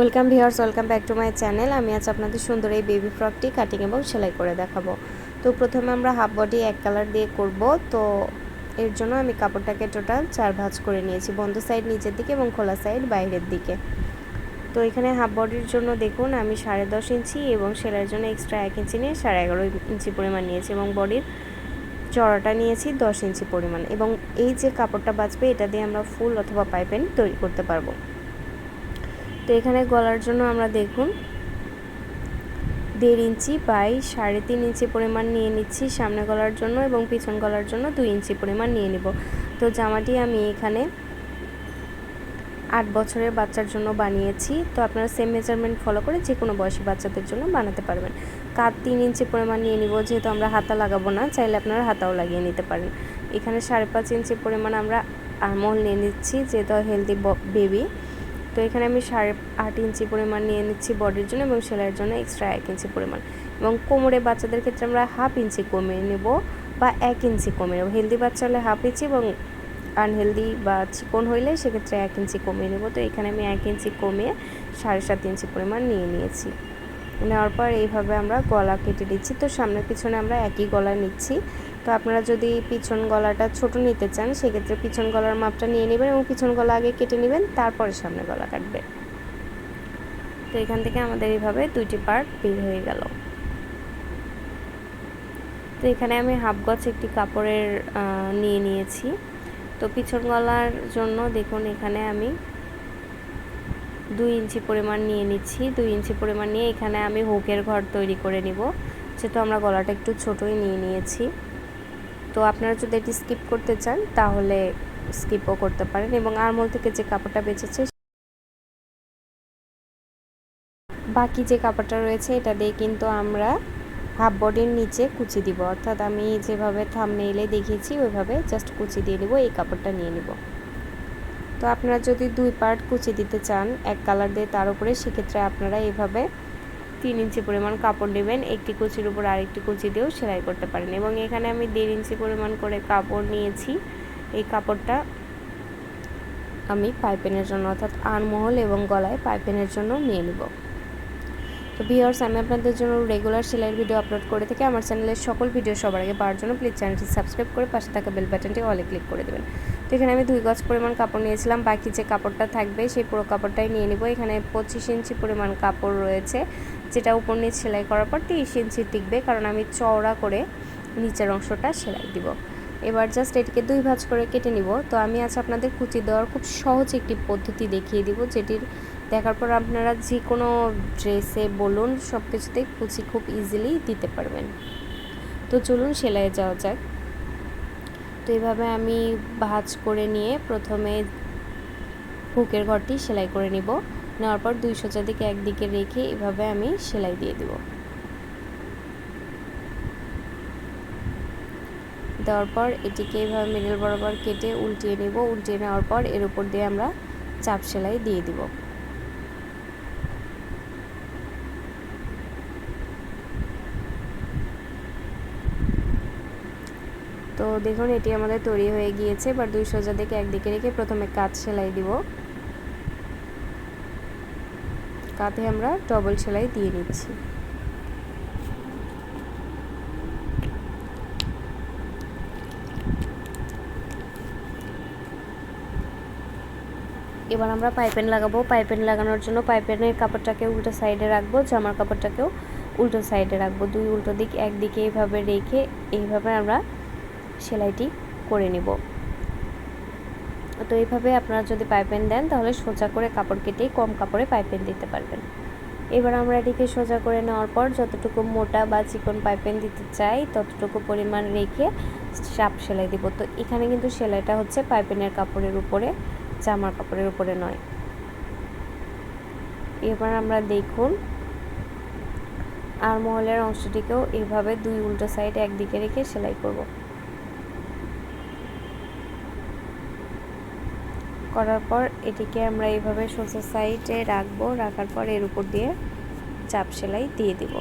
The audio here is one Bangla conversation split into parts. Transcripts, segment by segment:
Welcome viewers, welcome back to my channel. আমি আজ আপনাদের সুন্দর এই বেবি ফ্রকটি কাটিং এবং সেলাই করে দেখাবো। তো প্রথমে আমরা হাফ বডি এক কালার দিয়ে করব। তো এর জন্য আমি কাপড়টাকে টোটাল চার ভাঁজ করে নিয়েছি, বন্ধ সাইড নিচের দিকে এবং খোলা সাইড বাইরের দিকে। তো এখানে হাফ বডির জন্য দেখুন, আমি সাড়ে দশ ইঞ্চি এবং সেলাইয়ের জন্য এক্সট্রা এক ইঞ্চি নিয়ে সাড়ে এগারো ইঞ্চি পরিমাণ নিয়েছি এবং বডির চড়াটা নিয়েছি দশ ইঞ্চি পরিমাণ। এবং এই যে কাপড়টা বাঁচবে, এটা দিয়ে আমরা ফুল অথবা পাইপেন তৈরি করতে পারব। তো এখানে গলার জন্য আমরা দেখুন দেড় ইঞ্চি বাই সাড়ে তিন ইঞ্চি পরিমাণ নিয়ে নিচ্ছি সামনে গলার জন্য এবং পিছন গলার জন্য দুই ইঞ্চি পরিমাণ নিয়ে নিব। তো জামাটি আমি এখানে আট বছরের বাচ্চার জন্য বানিয়েছি। তো আপনারা সেম মেজারমেন্ট ফলো করে যে কোনো বয়সী বাচ্চাদের জন্য বানাতে পারবেন। কাত তিন ইঞ্চি পরিমাণ নিয়ে নিব, যেহেতু আমরা হাতা লাগাবো না, চাইলে আপনারা হাতাও লাগিয়ে নিতে পারেন। এখানে সাড়ে পাঁচ ইঞ্চি পরিমাণ আমরা আমল নিয়ে নিচ্ছি, যেহেতু হেলদি বেবি তো এখানে আমি সাড়ে আট ইঞ্চি পরিমাণ নিয়ে নিচ্ছি বডির জন্য এবং সেলাইয়ের জন্য এক্সট্রা এক ইঞ্চি পরিমাণ। এবং কোমরে বাচ্চাদের ক্ষেত্রে আমরা হাফ ইঞ্চি কমিয়ে নেব বা এক ইঞ্চি কমিয়ে নেব। হেলদি বাচ্চা হলে হাফ ইঞ্চি এবং আনহেলদি বা চিকন হইলে সেক্ষেত্রে এক ইঞ্চি কমিয়ে নেব। তো এখানে আমি এক ইঞ্চি কমিয়ে সাড়ে সাত ইঞ্চি পরিমাণ নিয়ে নিয়েছি। নেওয়ার পর এইভাবে আমরা গলা কেটে দিচ্ছি। তো সামনে পিছনে আমরা একই গলা নিচ্ছি। তো আপনারা যদি পিছন গলাটা ছোট নিতে চান, সেক্ষেত্রে পিছন গলার মাপটা নিয়ে নেবেন এবং পিছন গলা আগে কেটে নেবেন, তারপরে সামনে গলা কাটবে। তো এখান থেকে আমাদের এইভাবে দুইটি পার্ট বের হয়ে গেল। তো এখানে আমি হাফ গজ একটি কাপড়ের নিয়ে নিয়েছি। তো পিছন গলার জন্য দেখুন, এখানে আমি দুই ইঞ্চি পরিমাণ নিয়ে নিচ্ছি। দুই ইঞ্চি পরিমাণ নিয়ে এখানে আমি হুকের ঘর তৈরি করে নিব। যেহেতু আমরা গলাটা একটু ছোটোই নিয়ে নিয়েছি। তো আপনারা যদি এটি স্কিপ করতে চান, তাহলে স্কিপও করতে পারেন এবং আরমোল থেকে যে কাপড়টা বেঁচেছে বাকি যে কাপড়টা রয়েছে, এটা দিয়ে কিন্তু আমরা হাফ বডির নিচে কুচি দিব। অর্থাৎ আমি যেভাবে থামনেইলে দেখিয়েছি, ওইভাবে জাস্ট কুচি দিয়ে নিব, এই কাপড়টা নিয়ে নিব। তো আপনারা যদি দুই পার্ট কুচি দিতে চান, এক কালার দিয়ে, তার উপরে সেক্ষেত্রে আপনারা এভাবে তিন ইঞ্চি পরিমাণ কাপড় নেবেন, একটি কুচির উপর আরেকটি কুচি দিয়েও সেলাই করতে পারেন। এবং এখানে আমি দেড় ইঞ্চি পরিমাণ করে কাপড় নিয়েছি। এই কাপড়টা আমি পাইপেনের জন্য অর্থাৎ আনমহল এবং গলায় পাইপেনের জন্য নিয়ে নিব। তো ভিওর্স আমি আপনাদের জন্য রেগুলার সেলাইয়ের ভিডিও আপলোড করে থেকে। আমার চ্যানেলের সকল ভিডিও সবার আগে পাওয়ার জন্য প্লিজ চ্যানেলটি সাবস্ক্রাইব করে পাশে থাকা বেল বাটনটি অলে ক্লিক করে দেবেন। তো এখানে আমি দুই গজ পরিমাণ কাপড় নিয়েছিলাম। বাকি যে কাপড়টা থাকবে সেই পুরো কাপড়টাই নিয়ে নিব। এখানে পঁচিশ ইঞ্চি পরিমাণ কাপড় রয়েছে, যেটা উপর নিয়ে সেলাই করার পর তিরিশ ইঞ্চি টিকবে। কারণ আমি চওড়া করে নিচের অংশটা সেলাই দিব। এবার জাস্ট এটিকে দুই ভাঁজ করে কেটে নিব। তো আমি আজ আপনাদের কুচি দেওয়ার খুব সহজ একটি পদ্ধতি দেখিয়ে দিব, যেটির দেখার পর আপনারা যে কোনো ড্রেসে বলুন সব কিছুতেই কুচি খুব ইজিলি দিতে পারবেন। তো চলুন সেলাইয়ে যাওয়া যাক। তো এইভাবে আমি ভাজ করে নিয়ে প্রথমে হুকের ঘরটি সেলাই করে নিব। নেওয়ার পর দুই সোজা দিকে একদিকে রেখে এভাবে আমি সেলাই দিয়ে দিব। দেওয়ার পর এটিকে এভাবে মিডল বরাবর কেটে উল্টিয়ে নেব। উল্টিয়ে নেওয়ার পর এর উপর দিয়ে আমরা চাপ সেলাই দিয়ে দিব। তো দেখুন, এটি আমাদের তৈরি হয়ে গিয়েছে, এবার দুই সোজা দিকে একদিকে রেখে প্রথমে কাঁচ সেলাই দিব। কাঁধে আমরা ডবল সেলাই দিয়ে নিচ্ছি। এবার আমরা পাইপেন লাগাবো। পাইপেন লাগানোর জন্য পাইপেনের কাপড়টাকে উল্টো সাইডে রাখব, জামার কাপড়টাকেও উল্টো সাইডে রাখব। দুই উল্টো দিক একদিকে এইভাবে রেখে এইভাবে আমরা সেলাইটি করে নেব। তো এইভাবে আপনারা যদি পাইপেন দেন, তাহলে সোজা করে কাপড় কেটেই কম কাপড়ে পাইপেন দিতে পারবেন। এবার আমরা এটিকে সোজা করে নেওয়ার পর যতটুকু মোটা বা চিকন পাইপেন দিতে চাই, ততটুকু পরিমাণ রেখে চাপ সেলাই দিব। তো এখানে কিন্তু সেলাইটা হচ্ছে পাইপেনের কাপড়ের উপরে, জামার কাপড়ের উপরে নয়। এবার আমরা দেখুন আর মহলের অংশটিকেও এভাবে দুই উল্টো সাইড একদিকে রেখে সেলাই করব। করার পর এটিকে আমরা এইভাবে সোজা সাইডে রাখব, রাখার পর এর উপর দিয়ে চাপ সেলাই দিয়ে দিব।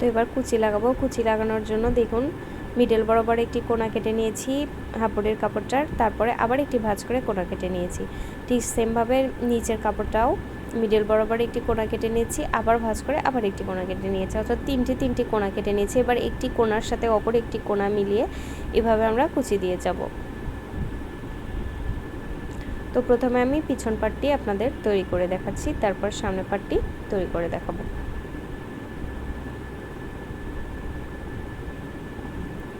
তো এবার কুচি লাগাবো। কুচি লাগানোর জন্য দেখুন মিডল বরাবর একটি কোনা কেটে নিয়েছি হাপড়ের কাপড়টার, তারপরে আবার একটি ভাঁজ করে কোনা কেটে নিয়েছি। ঠিক সেমভাবে নিচের কাপড়টাও মিডল বরাবর একটি কোনা কেটে নিয়েছি, আবার ভাঁজ করে আবার একটি কোনা কেটে নিয়েছি। অর্থাৎ তিনটি তিনটি কোনা কেটে নিয়েছি। এবার একটি কোনার সাথে অপর একটি কোনা মিলিয়ে এভাবে আমরা কুচি দিয়ে যাব। তো প্রথমে আমি পিছন পাটটি আপনাদের তৈরি করে দেখাচ্ছি, তারপর সামনের পাটটি তৈরি করে দেখাবো।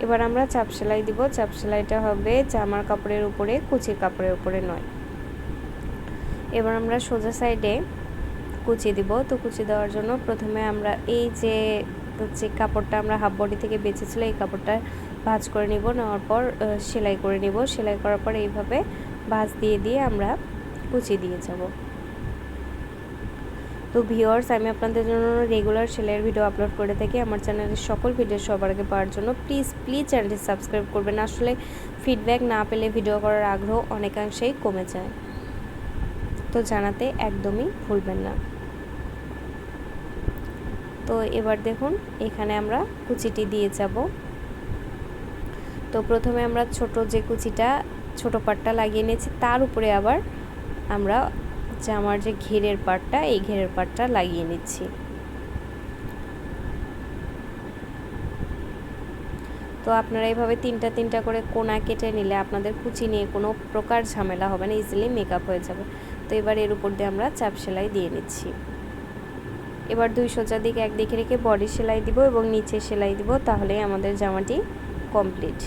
এবার আমরা চাপ সেলাই দিব। চাপ সেলাইটা হবে জামার কাপড়ের উপরে, কুচির কাপড়ের উপরে নয়। এবার আমরা সোজা সাইডে কুচি দিব। তো কুচি দেওয়ার জন্য প্রথমে আমরা এই যে যে কাপড়টা আমরা হাফ বডি থেকে বেঁচেছিল, এই কাপড়টা ভাজ করে নিব। নেওয়ার পর সেলাই করে নিব। সেলাই করার পর এইভাবে ভাজ দিয়ে দিয়ে আমরা কুচি দিয়ে যাব। তো ভিওয়ার্স আমি আপনাদের জন্য রেগুলার সেলাইয়ের ভিডিও আপলোড করে থাকি। আমার চ্যানেলের সকল ভিডিও সবার আগে পাওয়ার জন্য প্লিজ প্লিজ চ্যানেলটি সাবস্ক্রাইব করবেন। আসলে ফিডব্যাক না পেলে ভিডিও করার আগ্রহ অনেকাংশেই কমে যায়। তো জানাতে একদমই ভুলবেন না। তো এবার দেখুন, এখানে আমরা কুচিটি দিয়ে যাব। তো প্রথমে আমরা ছোট যে কুচিটা, ছোট পাটটা লাগিয়ে নিয়েছি, তার উপরে আবার আমরা জামার যে ঘেরের পাটটা এই ঘেরের পাটটা লাগিয়ে নিচ্ছি। তো আপনারা এইভাবে তিনটা তিনটা করে কোনা কেটে নিলে আপনাদের কুচি নিয়ে কোনো প্রকার ঝামেলা হবে না ইজিলি মেকআপ হয়ে যাবে। তো এবার এর উপর দিয়ে আমরা চাপ সেলাই দিয়ে নিচ্ছি। এবার দুই সোজা দিকে একদিকে রেখে বডি সেলাই দিব এবং নিচে সেলাই দিব, তাহলেই আমাদের জামাটি কমপ্লিট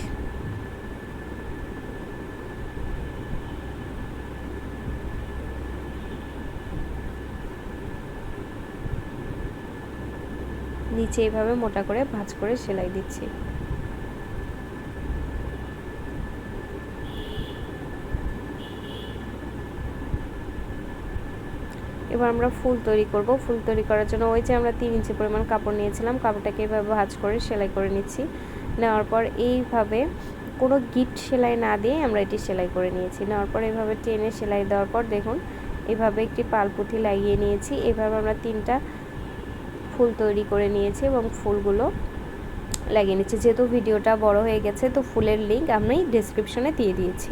নিচে এইভাবে মোটা করে ভাঁজ করে সেলাই দিচ্ছি। এবার আমরা ফুল তৈরি করব। ফুল তৈরি করার জন্য ওই যে আমরা তিন ইঞ্চি পরিমাণ কাপড় নিয়েছিলাম, কাপড়টাকে এভাবে ভাঁজ করে সেলাই করে নিচ্ছি। নেওয়ার পর এইভাবে কোনো গিট সেলাই না দিয়ে আমরা এটি সেলাই করে নিয়েছি। নেওয়ার পর এইভাবে টেনে সেলাই দেওয়ার পর দেখুন, এভাবে একটি পালপুথি লাগিয়ে নিয়েছি। এভাবে আমরা তিনটা ফুল তৈরি করে নিয়েছি এবং ফুলগুলো লাগিয়ে নিচ্ছি। যেহেতু ভিডিওটা বড় হয়ে গেছে, তো ফুলের লিঙ্ক আমি ডিসক্রিপশনে দিয়ে দিয়েছি।